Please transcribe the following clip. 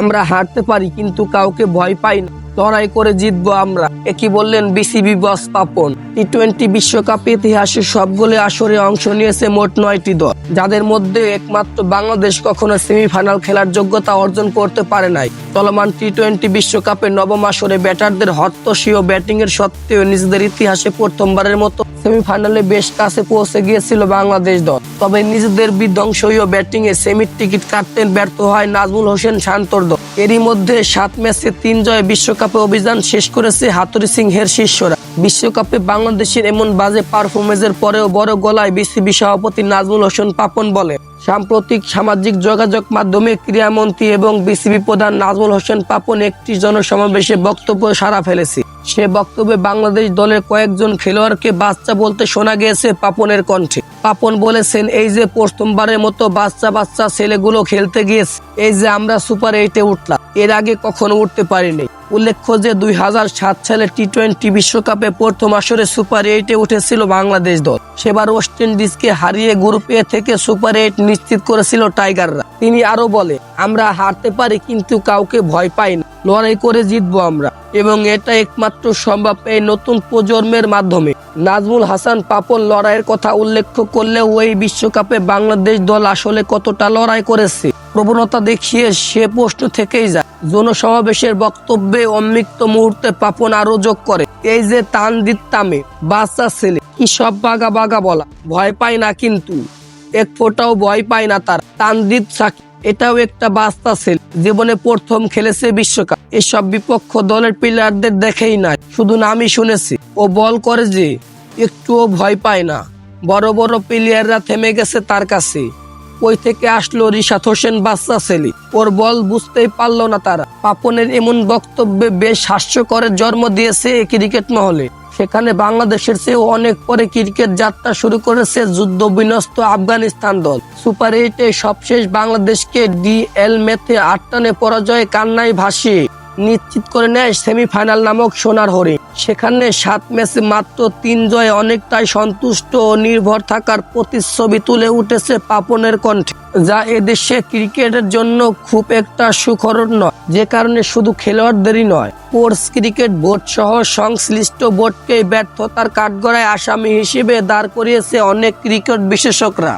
আমরা হারতে পারি, কিন্তু কাউকে ভয় পাই না। লড়াই করে জিতবো আমরা। একই বললেন BCB boss Papon. T twenty বিশ্বকাপ ইতিহাসে সবগুলো আসরে অংশ নিয়েছে মোট নয়টি দল। যাদের মধ্যে একমাত্র বাংলাদেশ কখনো সেমিফাইনাল খেলার যোগ্যতা অর্জন করতে পারে নাই। চলমান টি টোয়েন্টি বিশ্বকাপের নবম আসরে ব্যাটারদের হত্যশীয় ব্যাটিং এর সত্ত্বেও নিজেদের ইতিহাসে প্রথমবারের মতো সেমিফাইনালে বেশ কাছে পৌঁছে গিয়েছিল বাংলাদেশ দল। তবে নিজেদের বিধ্বংসীয় ব্যাটিং এ সেমির টিকিট কাটতে ব্যর্থ হয় নাজমুল হোসেন শান্তর দল। এরই মধ্যে সাত ম্যাচে তিন জয় বিশ্বকাপে অভিযান শেষ করেছে হাতুরি সিংহের শিষ্যরা। বিশ্বকাপে বাংলাদেশের এমন বাজে পারফরমেন্সের পরেও বড় গলায় বিসিবি সভাপতি নাজমুল হোসেন পাপন বলে সাম্প্রতিক সামাজিক যোগাযোগ মাধ্যমে ক্রীড়ামন্ত্রী এবং বিসিবি প্রধান নাজমুল হোসেন পাপন একটি জনসমাবেশে বক্তব্য সারা ফেলেছে। সে বক্তব্যে বাংলাদেশ দলের কয়েকজন খেলোয়াড়কে বাচ্চা বলতে শোনা গিয়েছে পাপনের কণ্ঠে। পাপন বলেছেন, এই যে প্রথমবারের মতো বাচ্চা বাচ্চা ছেলেগুলো খেলতে গিয়েছে, এই যে আমরা সুপার এইটে উঠলাম, এর আগে কখনো উঠতে পারিনি। উল্লেখ্য যে দুই হাজার সাত সালে টি টোয়েন্টি বিশ্বকাপে প্রথম আসরে সুপার এইটে উঠেছিল বাংলাদেশ দল। সেবার ওয়েস্ট ইন্ডিজকে হারিয়ে গ্রুপ এ থেকে সুপার এইট নিশ্চিত করেছিল টাইগাররা তিনি আরও বলে আমরা হারতে পারি কিন্তু কাউকে ভয় পাই না। লড়াই করে জিতবো আমরা। এবং এটা একমাত্র সম্ভব এই নতুন প্রজন্মের মাধ্যমে। নাজমুল হাসান পাপন লড়াইয়ের কথা উল্লেখ করলেও ওই বিশ্বকাপে বাংলাদেশ দল আসলে কতটা লড়াই করেছে, প্রবণতা দেখিয়ে সে প্রশ্ন থেকেই যায়। জনসমাবেশের বক্তব্যে অমৃক্ত মুহূর্তে পাপন আরও যোগ করে, এই যে তানদিত তামে বাচ্চা ছেলে, কি সব বাগা বাগা বলা, ভয় পায় না কিন্তু। এক ফোঁটাও ভয় পায় না তার, তানদিত সাকি এটাও একটা বাস্তা ছেলে, জীবনে প্রথম খেলেছে বিশ্বকাপ। এসব বিপক্ষ দলের প্লেয়ারদের দেখেই নাই, শুধু নামই শুনেছি। ও বল করে যে, একটুও ভয় পায় না। বড় বড় প্লেয়াররা থেমে গেছে তার কাছে। ওই থেকে আসলো রিশাদ হোসেন বাচ্চা ছেলে। ওর বল বুঝতেই পারল না তারা। পাপনের এমন বক্তব্যে বেশ হাস্যকরের জন্ম দিয়েছে ক্রিকেট মহলে। সেখানে বাংলাদেশের চেয়েও অনেক পরে ক্রিকেট যাত্রা শুরু করেছে যুদ্ধ বিনস্ত আফগানিস্তান দল। সুপার এইটে সবশেষ বাংলাদেশকে ডিএল ম্যাথে আট রানে পরাজয়ে কান্নায় ভাসিয়ে নিশ্চিত করে নেয় সেমিফাইনাল নামক সোনার হরিণ সেখানে সাত ম্যাচে মাত্র তিন জয়ে অনেকটাই সন্তুষ্ট ও নির্ভর থাকার প্রতিচ্ছবি তুলে উঠেছে পাপনের কণ্ঠে, যা এদেশে ক্রিকেটের জন্য খুব একটা সুখর নয়, যে কারণে শুধু খেলোয়াড়দেরই নয়, স্পোর্টস ক্রিকেট বোর্ড সহ সংশ্লিষ্ট বোর্ডকে ব্যর্থতার কাঠগড়ায় আসামি হিসেবে দাঁড় করিয়েছে অনেক ক্রিকেট বিশেষজ্ঞরা